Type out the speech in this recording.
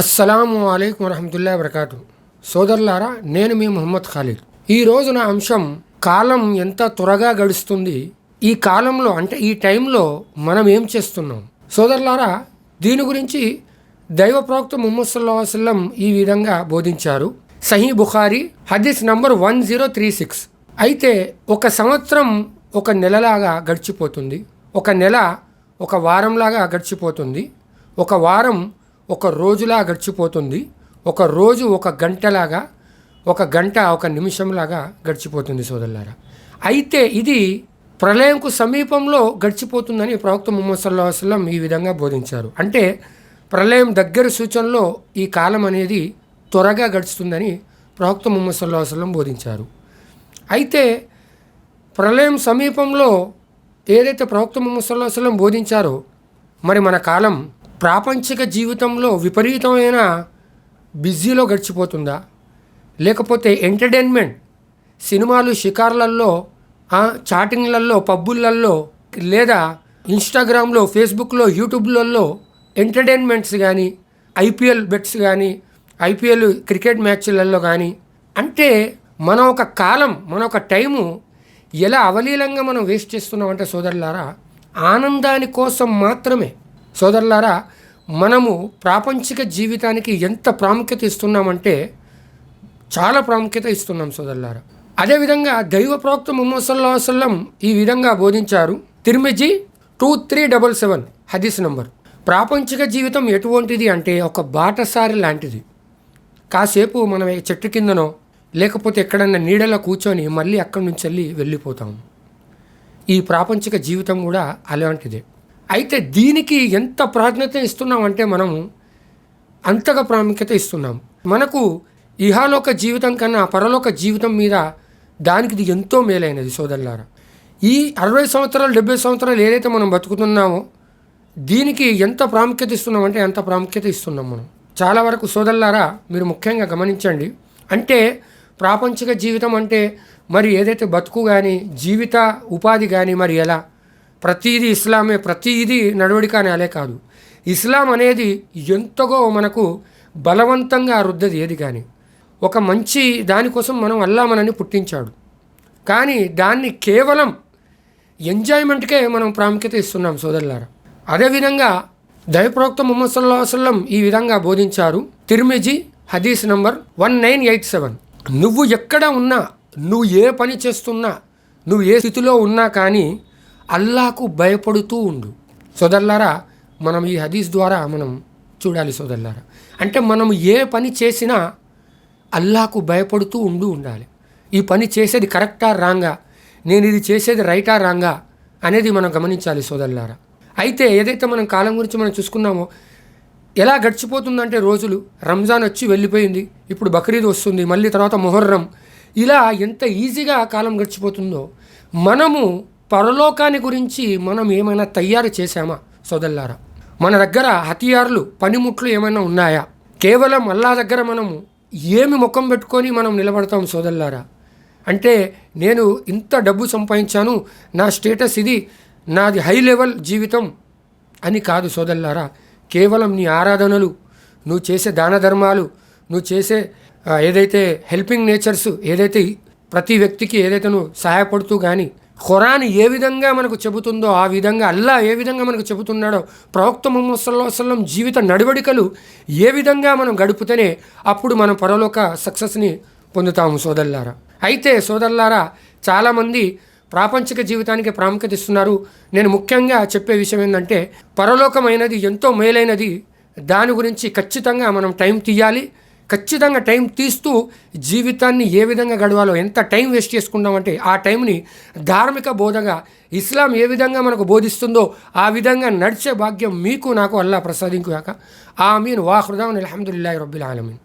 అస్సలాము అలైకుం వరహమతుల్లా వరకాతు సోదరులారా నేను మీ మొహమ్మద్ ఖాలిద్. ఈ రోజు నా అంశం కాలం ఎంత త్వరగా గడుస్తుంది? ఈ కాలంలో అంటే ఈ టైంలో మనం ఏం చేస్తున్నాం? సోదరులారా దీని గురించి దైవ ప్రవక్త ముహమ్మద్ సల్లాహల్లం ఈ విధంగా బోధించారు. సహీ బుఖారి హదీస్ number one zero three six. అయితే ఒక సంవత్సరం ఒక నెలలాగా గడిచిపోతుంది. ఒక నెల ఒక వారంలాగా గడిచిపోతుంది. ఒక వారం ఒక రోజులా గడిచిపోతుంది. ఒక రోజు ఒక గంటలాగా ఒక గంట ఒక నిమిషంలాగా గడిచిపోతుంది సోదరులారా. అయితే ఇది ప్రళయంకు సమీపంలో గడిచిపోతుందని ప్రవక్త ముహమ్మద్ సల్లా వసలం ఈ విధంగా బోధించారు. అంటే ప్రళయం దగ్గర సూచనలో ఈ కాలం అనేది త్వరగా గడుస్తుందని ప్రవక్త ముహమ్మద్ సల్లా వసలం బోధించారు. అయితే ప్రళయం సమీపంలో ఏదైతే ప్రవక్త ముహమ్మద్ సల్లా వసలం బోధించారో మరి మన కాలం ప్రాపంచిక జీవితంలో విపరీతమైన బిజీలో గడిచిపోతుందా? లేకపోతే ఎంటర్టైన్మెంట్ సినిమాలు షికార్లల్లో చాటింగ్లల్లో పబ్బులల్లో లేదా ఇన్స్టాగ్రామ్లో ఫేస్బుక్లో యూట్యూబ్లలో ఎంటర్టైన్మెంట్స్ కానీ ఐపీఎల్ బెట్స్ కానీ ఐపీఎల్ క్రికెట్ మ్యాచ్లలో కానీ అంటే మన ఒక కాలం మన ఒక టైము ఎలా అవలీలంగా మనం వేస్ట్ చేస్తున్నామంటే సోదరులారా ఆనందాని కోసం మాత్రమే. సోదరులారా మనము ప్రాపంచిక జీవితానికి ఎంత ప్రాముఖ్యత ఇస్తున్నామంటే చాలా ప్రాముఖ్యత ఇస్తున్నాం సోదరులారా. అదేవిధంగా దైవ ప్రవక్త ముహమ్మద్ సల్లా వసల్లం ఈ విధంగా బోధించారు. Tirmidhi two three double seven హదీస్ నంబర్. ప్రాపంచిక జీవితం ఎటువంటిది అంటే ఒక బాటసారి లాంటిది. కాసేపు మనం చెట్టు కిందనో లేకపోతే ఎక్కడన్నా నీడలో కూర్చొని మళ్ళీ అక్కడి నుంచి వెళ్ళి వెళ్ళిపోతాం. ఈ ప్రాపంచిక జీవితం కూడా అలాంటిదే. అయితే దీనికి ఎంత ప్రాధాన్యత ఇస్తున్నామంటే మనము అంతగా ప్రాముఖ్యత ఇస్తున్నాం. మనకు ఇహాలోక జీవితం కన్నా పరలోక జీవితం మీద దానికి ఇది ఎంతో మేలైనది సోదరులారా. ఈ అరవై సంవత్సరాలు డెబ్బై సంవత్సరాలు ఏదైతే మనం బతుకుతున్నామో దీనికి ఎంత ప్రాముఖ్యత ఇస్తున్నామంటే ఎంత ప్రాముఖ్యత ఇస్తున్నాం మనం. చాలా వరకు సోదరులారా మీరు ముఖ్యంగా గమనించండి. అంటే ప్రాపంచిక జీవితం అంటే మరి ఏదైతే బతుకు కానీ జీవిత ఉపాధి కానీ మరి ఎలా? ప్రతీది ఇస్లామే ప్రతీది నడవడిక అని కాదు. ఇస్లాం అనేది ఎంతగో మనకు బలవంతంగా రుద్దది ఏది కానీ ఒక మంచి దానికోసం మనం అల్లామనని పుట్టించాడు. కానీ దాన్ని కేవలం ఎంజాయ్మెంట్కే మనం ప్రాముఖ్యత ఇస్తున్నాం సోదరులారా. అదేవిధంగా దయప్రోక్త ముహమ్మద్ సల్లా వసల్లం ఈ విధంగా బోధించారు. తిరుమిజి హదీస్ number one nine eight seven. నువ్వు ఎక్కడ ఉన్నా నువ్వు ఏ పని చేస్తున్నా నువ్వు ఏ స్థితిలో ఉన్నా కానీ అల్లాకు భయపడుతూ ఉండు. సోదరులారా మనం ఈ హదీస్ ద్వారా మనం చూడాలి సోదరులారా. అంటే మనం ఏ పని చేసినా అల్లాకు భయపడుతూ ఉండు ఉండాలి. ఈ పని చేసేది కరెక్టా రాంగా? నేను ఇది చేసేది రైటా రాంగా? అనేది మనం గమనించాలి సోదరులారా. అయితే ఏదైతే మనం కాలం గురించి మనం చూసుకున్నామో ఎలా గడిచిపోతుందంటే రోజులు. రంజాన్ వచ్చి వెళ్ళిపోయింది ఇప్పుడు బక్రీద్ వస్తుంది మళ్ళీ తర్వాత మొహర్రం. ఇలా ఎంత ఈజీగా కాలం గడిచిపోతుందో మనము పరలోకాన్ని గురించి మనం ఏమైనా తయారు చేశామా సోదల్లారా మన దగ్గర హతియార్లు పనిముట్లు ఏమైనా ఉన్నాయా? కేవలం అల్లా దగ్గర మనము ఏమి ముఖం పెట్టుకొని మనం నిలబడతాం సోదల్లారా అంటే నేను ఇంత డబ్బు సంపాదించాను నా స్టేటస్ ఇది నాది హై లెవెల్ జీవితం అని కాదు సోదల్లారా కేవలం నీ ఆరాధనలు నువ్వు చేసే దాన ధర్మాలు నువ్వు చేసే ఏదైతే హెల్పింగ్ నేచర్స్ ఏదైతే ప్రతి వ్యక్తికి ఏదైతే నువ్వు సహాయపడుతూ కానీ ఖురాన్ ఏ విధంగా మనకు చెబుతుందో ఆ విధంగా అల్లా ఏ విధంగా మనకు చెబుతున్నాడో ప్రవక్త ముహమ్మద్ సల్లా జీవిత నడవడికలు ఏ విధంగా మనం గడిపితేనే అప్పుడు మనం పరలోక సక్సెస్ని పొందుతాము సోదల్లారా అయితే సోదల్లారా చాలామంది ప్రాపంచిక జీవితానికి ప్రాముఖ్యత ఇస్తున్నారు. నేను ముఖ్యంగా చెప్పే విషయం ఏంటంటే పరలోకమైనది ఎంతో మేలైనది. దాని గురించి ఖచ్చితంగా మనం టైం తీయాలి. ఖచ్చితంగా టైం తీస్తూ జీవితాన్ని ఏ విధంగా గడవాలో ఎంత టైం వేస్ట్ చేసుకున్నామంటే ఆ టైంని ధార్మిక బోధగా ఇస్లాం ఏ విధంగా మనకు బోధిస్తుందో ఆ విధంగా నడిచే భాగ్యం మీకు నాకు అల్లా ప్రసాదించాక మీన్ వాహృదాన్ అల్హమ్దుల్లాహి రబ్బుల్ ఆలమీన్.